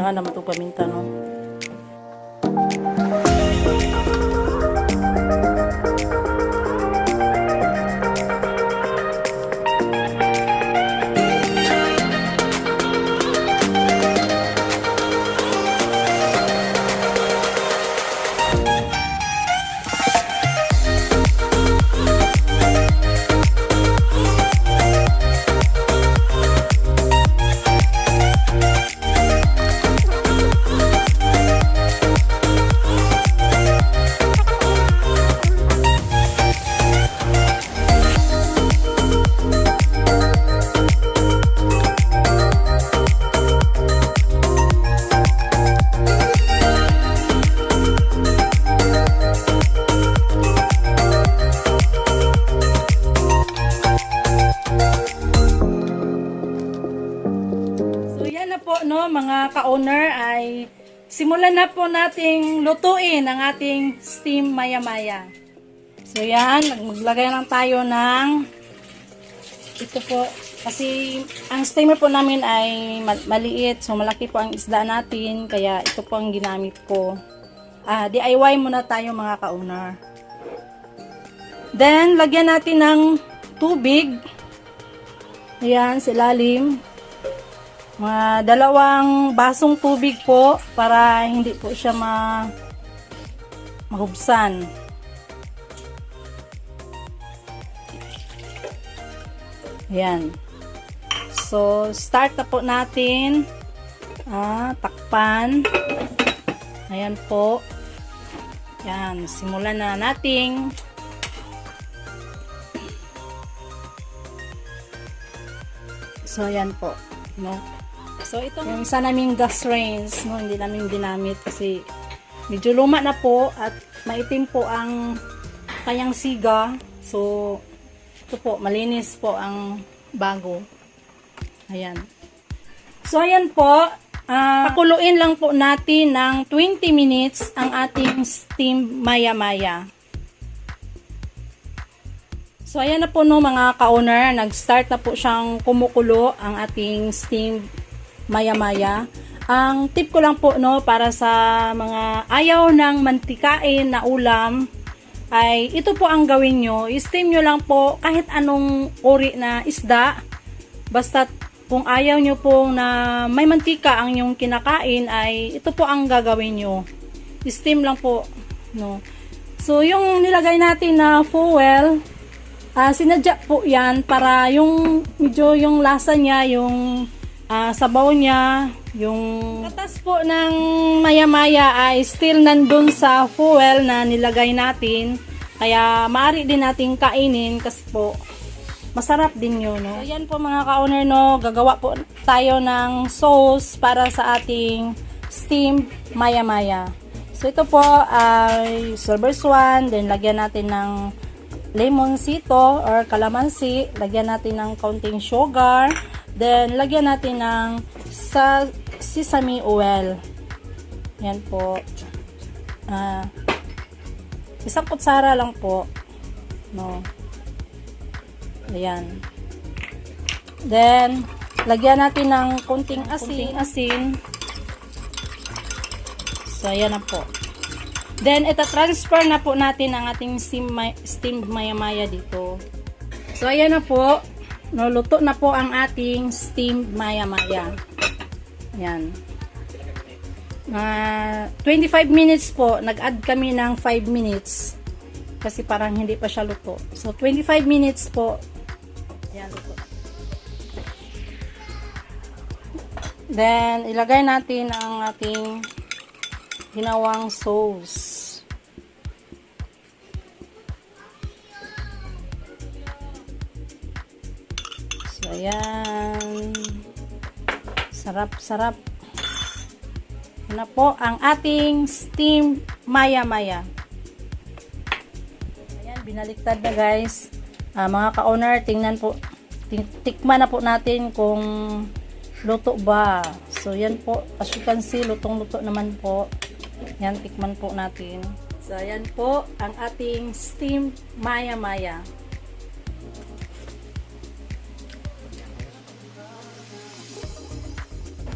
Ah, naman itong paminta, no? Mga ka-owner ay simulan na po nating lutuin ang ating steam maya-maya. So yan, maglagay lang tayo ng ito po kasi ang steamer po namin ay ma- maliit so malaki po ang isda natin kaya ito po ang ginamit ko. Ah, DIY muna tayo mga ka-owner. Then lagyan natin ng tubig. Ayan, sa ilalim. Mga dalawang basong tubig po para hindi po siya ma mahubsan. Ayan. So, start na po natin. Ah, takpan. Ayan po. Ayan, simulan na nating So, ayan po. No? So, ito yung isa naming gas range, no? Hindi namin ginamit kasi medyo luma na po at maitim po ang kanyang siga. So, ito po, malinis po ang bago. Ayan. So, ayan po. ah, pakuluin lang po natin ng 20 minutes ang ating steam maya-maya. So, ayan na po no mga ka-owner. Nag-start na po siyang kumukulo ang ating steam maya-maya. Ang tip ko lang po no para sa mga ayaw ng mantikain na ulam ay ito po ang gawin nyo. I-steam nyo lang po kahit anong uri na isda. Basta kung ayaw nyo po na may mantika ang yung kinakain ay ito po ang gagawin nyo. I-steam lang po. No. So yung nilagay natin na fuel, Ah, sinadya po 'yan para yung medyo yung lasa niya, yung ah, sabaw niya, yung katas po ng maya-maya ay still nandun sa fuel na nilagay natin. Kaya maaari din nating kainin kasi po masarap din yun, no? So, yan po mga ka-owner, no? Gagawa po tayo ng sauce para sa ating steamed maya-maya. So, ito po ay silver swan, then lagyan natin ng lemonsito or calamansi. Lagyan natin ng kaunting sugar. Then, lagyan natin ng sa sesame oil. Yan po. Ah, isang kutsara lang po. No. Ayan. Then, lagyan natin ng kunting asin. asin. So, ayan na po. Then, ito transfer na po natin ang ating steamed maya-maya dito. So, ayan na po. Nuluto na po ang ating steamed maya-maya. Ayan. Ah, 25 minutes po. Nag-add kami ng 5 minutes. Kasi parang hindi pa siya luto. So, 25 minutes po. Ayan, luto. Then, ilagay natin ang ating ginawang sauce. Ayan. Sarap, sarap. Yan na po ang ating steam maya-maya. Ayan, binaliktad na guys. Ah, mga ka-owner, tingnan po. Tik- Tikman na po natin kung luto ba. So, yan po. As you can see, lutong-luto naman po. Yan, tikman po natin. So, yan po ang ating steam maya-maya.